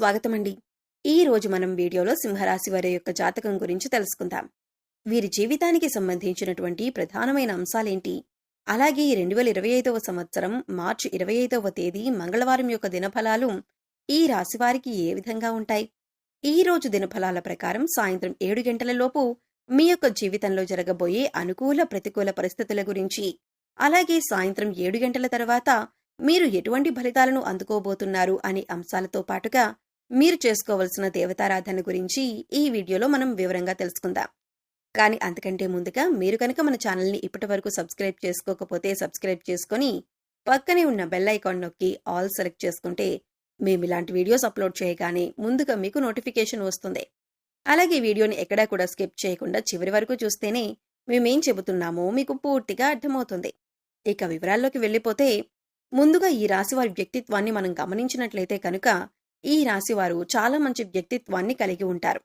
స్వాగతమండి. ఈ రోజు మనం వీడియోలో సింహరాశి వారి యొక్క జాతకం గురించి తెలుసుకుందాం. వీరి జీవితానికి సంబంధించినటువంటి ప్రధానమైన అంశాలేంటి? అలాగే రెండు వేల ఇరవై ఐదవ సంవత్సరం మార్చి ఇరవై ఐదవ తేదీ మంగళవారం యొక్క దినఫలాలు ఈ రాశివారికి ఏ విధంగా ఉంటాయి? ఈ రోజు దినఫలాల ప్రకారం సాయంత్రం ఏడు గంటల లోపు మీ యొక్క జీవితంలో జరగబోయే అనుకూల ప్రతికూల పరిస్థితుల గురించి అలాగే సాయంత్రం ఏడు గంటల తర్వాత మీరు ఎటువంటి ఫలితాలను అందుకోబోతున్నారు అనే అంశాలతో పాటుగా మీరు చేసుకోవలసిన దేవతారాధన గురించి ఈ వీడియోలో మనం వివరంగా తెలుసుకుందాం. కానీ అంతకంటే ముందుగా మీరు కనుక మన ఛానల్ని ఇప్పటి వరకు సబ్స్క్రైబ్ చేసుకోకపోతే సబ్స్క్రైబ్ చేసుకొని పక్కనే ఉన్న బెల్ ఐకాన్ నొక్కి ఆల్ సెలెక్ట్ చేసుకుంటే మేము ఇలాంటి వీడియోస్ అప్లోడ్ చేయగానే ముందుగా మీకు నోటిఫికేషన్ వస్తుంది. అలాగే వీడియోని ఎక్కడా కూడా స్కిప్ చేయకుండా చివరి వరకు చూస్తేనే మేమేం చెబుతున్నామో మీకు పూర్తిగా అర్థమవుతుంది. ఇక వివరాల్లోకి వెళ్ళిపోతే ముందుగా ఈ రాశి వారి వ్యక్తిత్వాన్ని మనం గమనించినట్లయితే కనుక ఈ రాశివారు చాలా మంచి వ్యక్తిత్వాన్ని కలిగి ఉంటారు.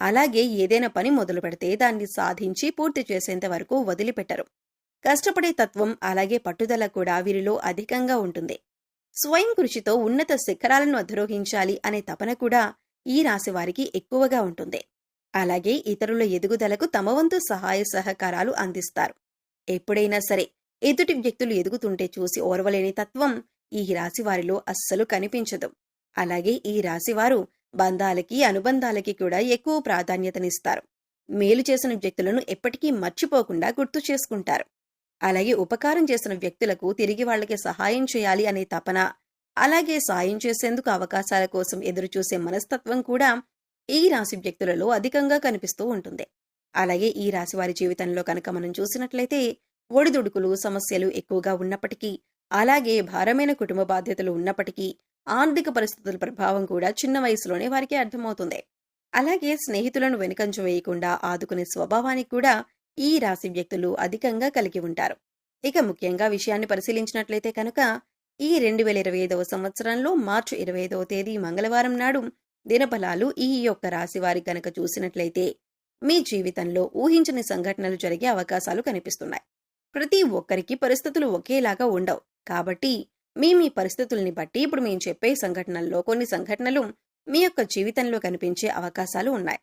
అలాగే ఏదైనా పని మొదలు పెడితే దాన్ని సాధించి పూర్తి చేసేంత వరకు వదిలిపెట్టరు. కష్టపడే తత్వం అలాగే పట్టుదల కూడా వీరిలో అధికంగా ఉంటుంది. స్వయం కృషితో ఉన్నత శిఖరాలను అధిరోహించాలి అనే తపన కూడా ఈ రాశి వారికి ఎక్కువగా ఉంటుంది. అలాగే ఇతరుల ఎదుగుదలకు తమ వంతు సహాయ సహకారాలు అందిస్తారు. ఎప్పుడైనా సరే ఎదుటి వ్యక్తులు ఎదుగుతుంటే చూసి ఓర్వలేని తత్వం ఈ రాశి వారిలో అస్సలు కనిపించదు. అలాగే ఈ రాశివారు బంధాలకి అనుబంధాలకి కూడా ఎక్కువ ప్రాధాన్యతనిస్తారు. మేలు చేసిన వ్యక్తులను ఎప్పటికీ మర్చిపోకుండా గుర్తు చేసుకుంటారు. అలాగే ఉపకారం చేసిన వ్యక్తులకు తిరిగి వాళ్ళకి సహాయం చేయాలి అనే తపన అలాగే సాయం చేసేందుకు అవకాశాల కోసం ఎదురుచూసే మనస్తత్వం కూడా ఈ రాశి వ్యక్తులలో అధికంగా కనిపిస్తూ ఉంటుంది. అలాగే ఈ రాశి వారి జీవితంలో కనుక మనం చూసినట్లయితే ఒడిదుడుకులు సమస్యలు ఎక్కువగా ఉన్నప్పటికీ అలాగే భారమైన కుటుంబ బాధ్యతలు ఉన్నప్పటికీ ఆర్థిక పరిస్థితుల ప్రభావం కూడా చిన్న వయసులోనే వారికి అర్థమవుతుంది. అలాగే స్నేహితులను వెనుకంచు వేయకుండా ఆదుకునే స్వభావానికి కూడా ఈ రాశి వ్యక్తులు అధికంగా కలిగి ఉంటారు. ఇక ముఖ్యంగా విషయాన్ని పరిశీలించినట్లయితే కనుక ఈ రెండు వేల ఇరవై ఐదవ సంవత్సరంలో మార్చి ఇరవై ఐదవ తేదీ మంగళవారం నాడు దినఫలాలు ఈ యొక్క రాశి వారి కనుక చూసినట్లయితే మీ జీవితంలో ఊహించని సంఘటనలు జరిగే అవకాశాలు కనిపిస్తున్నాయి. ప్రతి ఒక్కరికి పరిస్థితులు ఒకేలాగా ఉండవు. కాబట్టి మీ మీ పరిస్థితుల్ని బట్టి ఇప్పుడు మేము చెప్పే సంఘటనల్లో కొన్ని సంఘటనలు మీ యొక్క జీవితంలో కనిపించే అవకాశాలు ఉన్నాయి.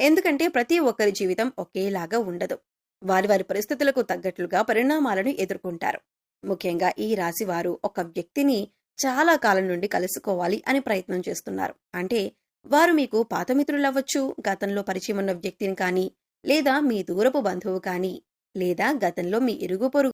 ఎందుకంటే ప్రతి ఒక్కరి జీవితం ఒకేలాగా ఉండదు. వారి వారి పరిస్థితులకు తగ్గట్లుగా పరిణామాలను ఎదుర్కొంటారు. ముఖ్యంగా ఈ రాశి వారు ఒక వ్యక్తిని చాలా కాలం నుండి కలుసుకోవాలి అని ప్రయత్నం చేస్తున్నారు. అంటే వారు మీకు పాత మిత్రులు అవ్వచ్చు గతంలో పరిచయం ఉన్న వ్యక్తిని కానీ లేదా మీ దూరపు బంధువు కానీ లేదా గతంలో మీ ఇరుగు పొరుగు